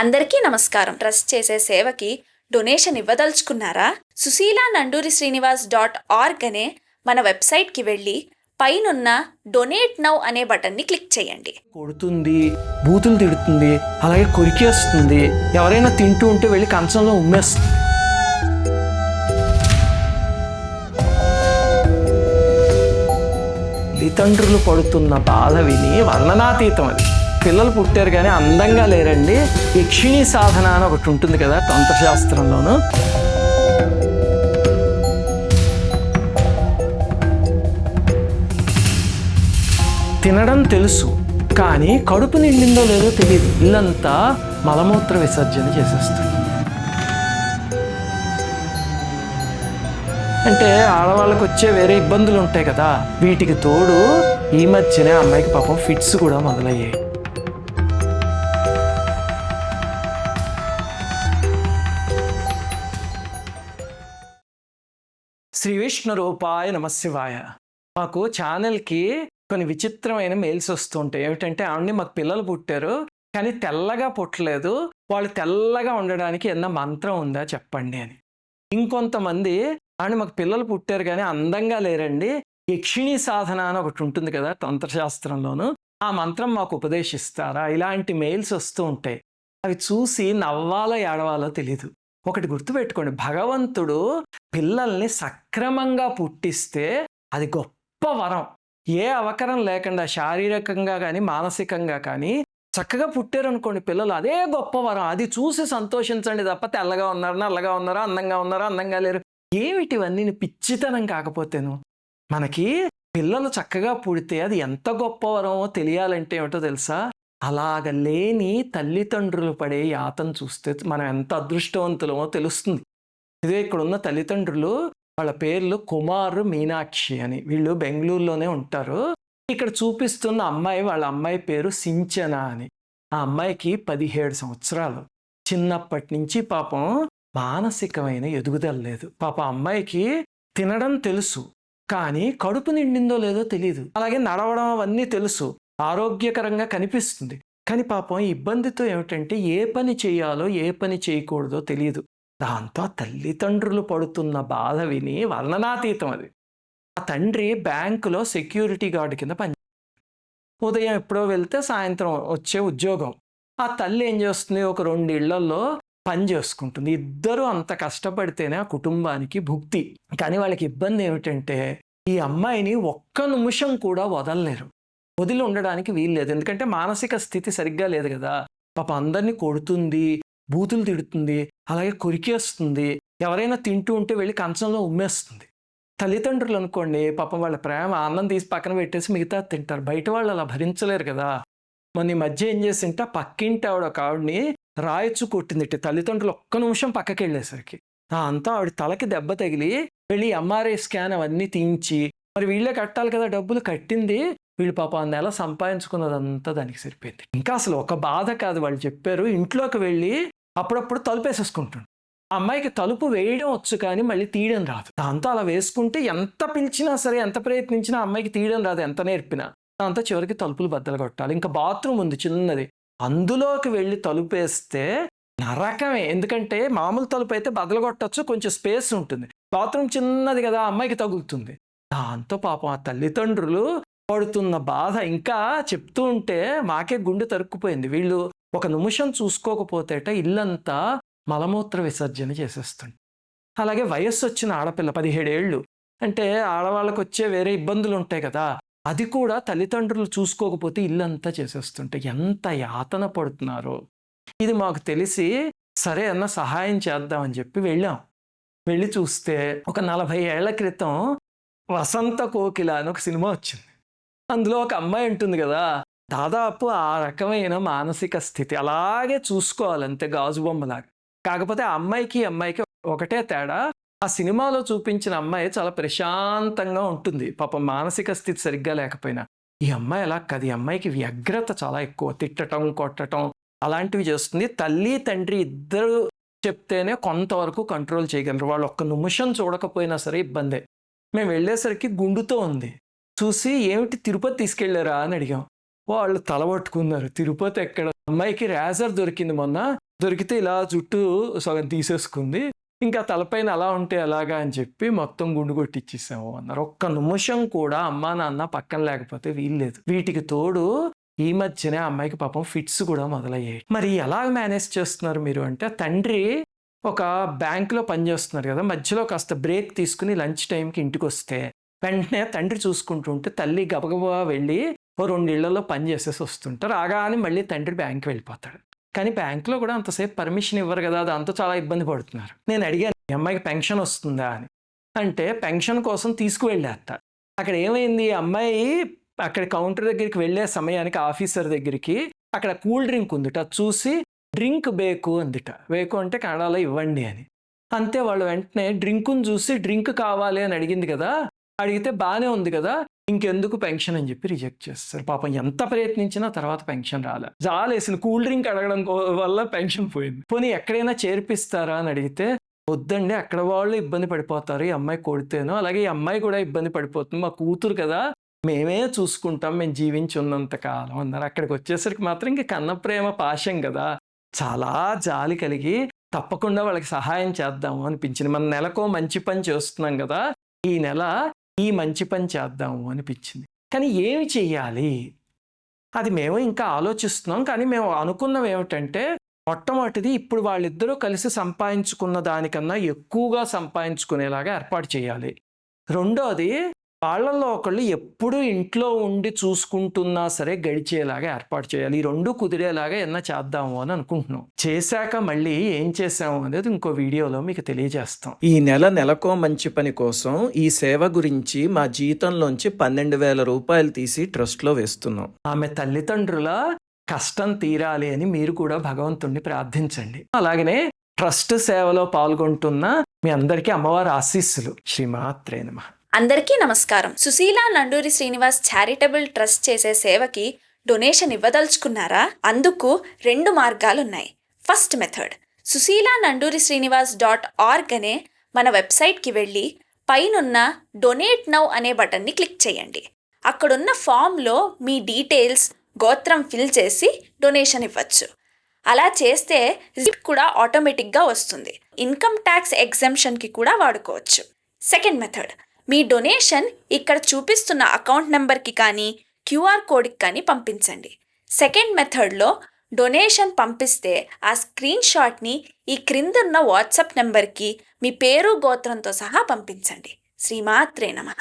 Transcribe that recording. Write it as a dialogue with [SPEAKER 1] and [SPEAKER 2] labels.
[SPEAKER 1] అందరికీ నమస్కారం. ట్రస్ట్ చేసే సేవకి డొనేషన్ ఇవ్వదలుచుకున్నారా? సుశీల నండూరి శ్రీనివాస్ డాట్ ఆర్గ్ అనే మన వెబ్సైట్కి వెళ్ళి పైనున్న డొనేట్ నౌ అనే బటన్ని క్లిక్ చేయండి.
[SPEAKER 2] కొడుతుంది బూతులు తిడుతుంది అలాగే కొరికేస్తుంది. ఎవరైనా తింటూ ఉంటే వెళ్ళి కంచంలో ఉమ్మేస్తుంది. తల్లిదండ్రులు పడుతున్న బాధ విని వర్ణనాతీతం అది పిల్లలు పుట్టారు కానీ అందంగా లేరండి. యక్షిణీ సాధన అని ఒకటి ఉంటుంది కదా తంత్రశాస్త్రంలోను. తినడం తెలుసు కానీ కడుపు నిండిందో లేదో తెలియదు ఇల్లంతా మలమూత్ర విసర్జన చేసేస్తుంది. అంటే ఆడవాళ్ళకి వచ్చే వేరే ఇబ్బందులు ఉంటాయి కదా. వీటికి తోడు ఈ మధ్యనే అమ్మాయికి పాపం ఫిట్స్ కూడా మొదలయ్యాయి. శ్రీ విష్ణు రూపాయ నమశివాయ మాకు ఛానల్కి కొన్ని విచిత్రమైన మెయిల్స్ వస్తుంటాయి. ఏమిటంటే ఆవిడని మాకు పిల్లలు పుట్టారు కానీ తెల్లగా పుట్టలేదు. వాళ్ళు తెల్లగా ఉండడానికి ఏదన్నా మంత్రం ఉందా చెప్పండి అని. ఇంకొంతమంది ఆవిడ మాకు పిల్లలు పుట్టారు కానీ అందంగా లేరండి. యక్షిణీ సాధన అని ఒకటి ఉంటుంది కదా తంత్రశాస్త్రంలోను. ఆ మంత్రం మాకు ఉపదేశిస్తారా? ఇలాంటి మెయిల్స్ వస్తూ ఉంటాయి. అవి చూసి నవ్వాలో ఏడవాలో తెలీదు. ఒకటి గుర్తుపెట్టుకోండి. భగవంతుడు పిల్లల్ని సక్రమంగా పుట్టిస్తే అది గొప్ప వరం. ఏ అవకరం లేకుండా శారీరకంగా కానీ మానసికంగా కానీ చక్కగా పుట్టారు అనుకోండి పిల్లలు అదే గొప్ప వరం. అది చూసి సంతోషించండి తప్ప తెల్లగా ఉన్నారు నల్లగా ఉన్నారా అందంగా ఉన్నారా అందంగా లేరు. ఏమిటివన్నీ పిచ్చితనం కాకపోతేను? మనకి పిల్లలు చక్కగా పుడితే అది ఎంత గొప్ప వరమో తెలియాలంటే ఏమిటో తెలుసా? అలాగ లేని తల్లిదండ్రులు పడే యాతను చూస్తే మనం ఎంత అదృష్టవంతులమో తెలుస్తుంది. ఇదే ఇక్కడ ఉన్న తల్లిదండ్రులు వాళ్ళ పేర్లు కుమారు మీనాక్షి అని. వీళ్ళు బెంగళూరులోనే ఉంటారు. ఇక్కడ చూపిస్తున్న అమ్మాయి వాళ్ళ అమ్మాయి పేరు సించన అని. ఆ అమ్మాయికి పదిహేడు సంవత్సరాలు. చిన్నప్పటి నుంచి పాపం మానసికమైన ఎదుగుదల లేదు. పాప అమ్మాయికి తినడం తెలుసు. కానీ కడుపు నిండిందో లేదో తెలియదు అలాగే నడవడం అవన్నీ తెలుసు. ఆరోగ్యకరంగా కనిపిస్తుంది. కానీ పాపం ఇబ్బందితో ఏమిటంటే ఏ పని చేయాలో ఏ పని చేయకూడదో తెలియదు. దాంతో తల్లిదండ్రులు పడుతున్న బాధ విని వర్ణనాతీతం అది. ఆ తండ్రి బ్యాంకులో సెక్యూరిటీ గార్డ్ కింద పని ఉదయం ఎప్పుడో వెళ్తే సాయంత్రం వచ్చే ఉద్యోగం. ఆ తల్లి ఏం చేస్తుంది? ఒక రెండు ఇళ్ళలో పని చేసుకుంటుంది. ఇద్దరు అంత కష్టపడితేనే ఆ కుటుంబానికి భుక్తి. కానీ వాళ్ళకి ఇబ్బంది ఏమిటంటే ఈ అమ్మాయిని ఒక్క నిమిషం కూడా వదలలేరు. వదిలి ఉండడానికి వీల్లేదు ఎందుకంటే మానసిక స్థితి సరిగ్గా లేదు కదా. పాప అందరినీ కొడుతుంది బూతులు తిడుతుంది అలాగే కొరికేస్తుంది. ఎవరైనా తింటూ ఉంటే వెళ్ళి కంచంలో ఉమ్మేస్తుంది. తల్లిదండ్రులు అనుకోండి పాపం వాళ్ళ ప్రేమ ఆనందం తీసి పక్కన పెట్టేసి మిగతా తింటారు. బయట వాళ్ళు అలా భరించలేరు కదా. మొన్న ఈ మధ్య ఏం చేసింటే పక్కింటి ఆవిడ ఒక ఆవిడని రాయొచ్చు కొట్టింది తల్లిదండ్రులు ఒక్క నిమిషం పక్కకి వెళ్ళేసరికి. అంతా ఆవిడ తలకి దెబ్బ తగిలి వెళ్ళి ఎంఆర్ఐ స్కాన్ అవన్నీ తీయించి మరి వీళ్ళే కట్టాలి కదా డబ్బులు కట్టింది. వీళ్ళు పాప నెల సంపాదించుకున్నదంతా దానికి సరిపోయింది. ఇంకా అసలు ఒక బాధ కాదు వాళ్ళు చెప్పారు. ఇంట్లోకి వెళ్ళి అప్పుడప్పుడు తలుపేసేసుకుంటుంది ఆ అమ్మాయికి తలుపు వేయడం వచ్చు కానీ మళ్ళీ తీయడం రాదు. దాంతో అలా వేసుకుంటే ఎంత పిలిచినా సరే ఎంత ప్రయత్నించినా అమ్మాయికి తీయడం రాదు. ఎంత నేర్పినా దాంతో చివరికి తలుపులు బద్దలు కొట్టాలి. ఇంకా బాత్రూమ్ ఉంది చిన్నది. అందులోకి వెళ్ళి తలుపు వేస్తే నరకమే. ఎందుకంటే మామూలు తలుపు అయితే బద్దలు కొట్టచ్చు. కొంచెం స్పేస్ ఉంటుంది. బాత్రూమ్ చిన్నది కదా ఆ అమ్మాయికి తగులుతుంది. దాంతో పాపం ఆ తల్లిదండ్రులు పడుతున్న బాధ ఇంకా చెప్తూ ఉంటే మాకే గుండె తరుక్కుపోయింది. వీళ్ళు ఒక నిమిషం చూసుకోకపోతేట ఇల్లంతా మలమూత్ర విసర్జన చేసేస్తుంది. అలాగే వయస్సు వచ్చిన ఆడపిల్ల పదిహేడేళ్ళు. అంటే ఆడవాళ్ళకు వచ్చే వేరే ఇబ్బందులు ఉంటాయి కదా. అది కూడా తల్లిదండ్రులు చూసుకోకపోతే ఇల్లంతా చేసేస్తుంటే ఎంత యాతన పడుతున్నారో. ఇది మాకు తెలిసి సరే అన్న సహాయం చేద్దామని చెప్పి వెళ్ళాం. వెళ్ళి చూస్తే ఒక నలభై ఏళ్ళ క్రితం వసంత కోకిల అని ఒక సినిమా వచ్చింది. అందులో ఒక అమ్మాయి ఉంటుంది కదా దాదాపు ఆ రకమైన మానసిక స్థితి అలాగే చూసుకోవాలంతే గాజు బొమ్మలాగా. కాకపోతే ఆ అమ్మాయికి అమ్మాయికి ఒకటే తేడా ఆ సినిమాలో చూపించిన అమ్మాయి చాలా ప్రశాంతంగా ఉంటుంది. పాపం మానసిక స్థితి సరిగ్గా లేకపోయినా. ఈ అమ్మాయి ఎలా కాదు ఈ అమ్మాయికి వ్యగ్రత చాలా ఎక్కువ. తిట్టటం కొట్టటం అలాంటివి చేస్తుంది. తల్లి తండ్రి ఇద్దరు చెప్తేనే కొంతవరకు కంట్రోల్ చేయగలరు. వాళ్ళు ఒక్క నిమిషం చూడకపోయినా సరే ఇబ్బందే. మేము వెళ్ళేసరికి గుండుతో ఉంది. చూసి ఏమిటి తిరుపతి తీసుకెళ్ళారా అని అడిగాం. వాళ్ళు తల పట్టుకున్నారు. తిరుపతి ఎక్కడ? అమ్మాయికి రేజర్ దొరికింది మొన్న. దొరికితే ఇలా జుట్టు సగం తీసేసుకుంది. ఇంకా తలపైన అలా ఉంటే ఎలాగా అని చెప్పి మొత్తం గుండు కొట్టిచ్చేసాము అన్నారు ఒక్క నిమిషం కూడా అమ్మా నాన్న పక్కన లేకపోతే వీల్లేదు వీటికి తోడు ఈ మధ్యనే ఆ అమ్మాయికి పాపం ఫిట్స్ కూడా మొదలయ్యాయి. మరి ఎలా మేనేజ్ చేస్తున్నారు మీరు అంటే తండ్రి ఒక బ్యాంకులో పనిచేస్తున్నారు కదా. మధ్యలో కాస్త బ్రేక్ తీసుకుని లంచ్ టైంకి ఇంటికి వస్తే వెంటనే తండ్రి చూసుకుంటుంటే తల్లి గబగబా వెళ్ళి ఓ రెండు ఇళ్ళలో పని చేసేసి వస్తుంటారు రాగానే మళ్ళీ తండ్రి బ్యాంక్కి వెళ్ళిపోతాడు. కానీ బ్యాంకులో కూడా అంతసేపు పర్మిషన్ ఇవ్వరు కదా దాంతో చాలా ఇబ్బంది పడుతున్నారు. నేను అడిగాను ఈ అమ్మాయికి పెన్షన్ వస్తుందా? అని. అంటే పెన్షన్ కోసం తీసుకువెళ్ళేస్తా. అక్కడ ఏమైంది? ఈ అమ్మాయి అక్కడ కౌంటర్ దగ్గరికి వెళ్ళే సమయానికి ఆఫీసర్ దగ్గరికి అక్కడ కూల్ డ్రింక్ ఉందిట చూసి డ్రింక్ బేకు అందిట. బేకు అంటే కన్నడలో ఇవ్వండి అని. అంతే వాళ్ళు వెంటనే డ్రింకును చూసి డ్రింక్ కావాలి అని అడిగింది కదా అడిగితే బాగానే ఉంది కదా ఇంకెందుకు పెన్షన్ అని చెప్పి రిజెక్ట్ చేస్తారు. పాపం ఎంత ప్రయత్నించినా తర్వాత పెన్షన్ రాలే. జాలేసింది కూల్ డ్రింక్ అడగడం వల్ల పెన్షన్ పోయింది. పోనీ ఎక్కడైనా చేర్పిస్తారా అని అడిగితే వద్దండి అక్కడ వాళ్ళు ఇబ్బంది పడిపోతారు. ఈ అమ్మాయి కొడితేను. అలాగే ఈ అమ్మాయి కూడా ఇబ్బంది పడిపోతుంది. మా కూతురు కదా మేమే చూసుకుంటాం. మేము జీవించి ఉన్నంత కాలం అన్నారు. అక్కడికి వచ్చేసరికి మాత్రం ఇంక కన్న ప్రేమ పాశం కదా. చాలా జాలి కలిగి తప్పకుండా వాళ్ళకి సహాయం చేద్దాము అనిపించింది. మన నెలకో మంచి పని చేస్తున్నాం కదా ఈ నెల ఈ మంచి పని చేద్దాము అనిపించింది. కానీ ఏమి చెయ్యాలి? అది మేము ఇంకా ఆలోచిస్తున్నాం. కానీ మేము అనుకున్నాం ఏమిటంటే మొట్టమొదటిది ఇప్పుడు వాళ్ళిద్దరూ కలిసి సంపాదించుకున్న దానికన్నా ఎక్కువగా సంపాదించుకునేలాగా ఏర్పాటు చేయాలి. రెండోది వాళ్ళల్లో ఒకళ్ళు ఎప్పుడు ఇంట్లో ఉండి చూసుకుంటున్నా సరే గడిచేలాగా ఏర్పాటు చేయాలి. ఈ రెండు కుదిరేలాగా ఎన్న చేద్దాము అని అనుకుంటున్నాం. చేశాక మళ్ళీ ఏం చేసాము అనేది ఇంకో వీడియోలో మీకు తెలియజేస్తాం. ఈ నెల నెలకో మంచి పని కోసం ఈ సేవ గురించి మా జీతంలోంచి పన్నెండు వేల రూపాయలు తీసి ట్రస్ట్లో వేస్తున్నాం. ఆమె తల్లిదండ్రుల కష్టం తీరాలి అని మీరు కూడా భగవంతుణ్ణి ప్రార్థించండి. అలాగనే ట్రస్ట్ సేవలో పాల్గొంటున్న మీ అందరికీ అమ్మవారి ఆశీస్సులు. శ్రీమాత్రే నమః.
[SPEAKER 1] అందరికీ నమస్కారం. సుశీల నండూరి శ్రీనివాస్ చారిటబుల్ ట్రస్ట్ చేసే సేవకి డొనేషన్ ఇవ్వదలుచుకున్నారా? అందుకు రెండు మార్గాలున్నాయి. First method Susheela Nanduri Srinivas dot org అనే మన వెబ్సైట్కి వెళ్ళి పైనున్న డొనేట్ నౌ అనే బటన్ని క్లిక్ చేయండి. అక్కడున్న ఫామ్లో మీ డీటెయిల్స్ గోత్రం ఫిల్ చేసి డొనేషన్ ఇవ్వచ్చు. అలా చేస్తే రిసిప్ట్ కూడా ఆటోమేటిక్గా వస్తుంది. ఇన్కమ్ ట్యాక్స్ ఎగ్జంప్షన్కి కూడా వాడుకోవచ్చు. సెకండ్ మెథడ్ మీ డొనేషన్ ఇక్కడ చూపిస్తున్న అకౌంట్ నెంబర్కి కానీ క్యూఆర్ కోడ్కి కానీ పంపించండి. సెకండ్ మెథడ్లో డొనేషన్ పంపిస్తే ఆ స్క్రీన్ షాట్ని ఈ క్రిందున్న వాట్సాప్ నెంబర్కి మీ పేరు గోత్రంతో సహా పంపించండి. శ్రీమాత్రే నమః.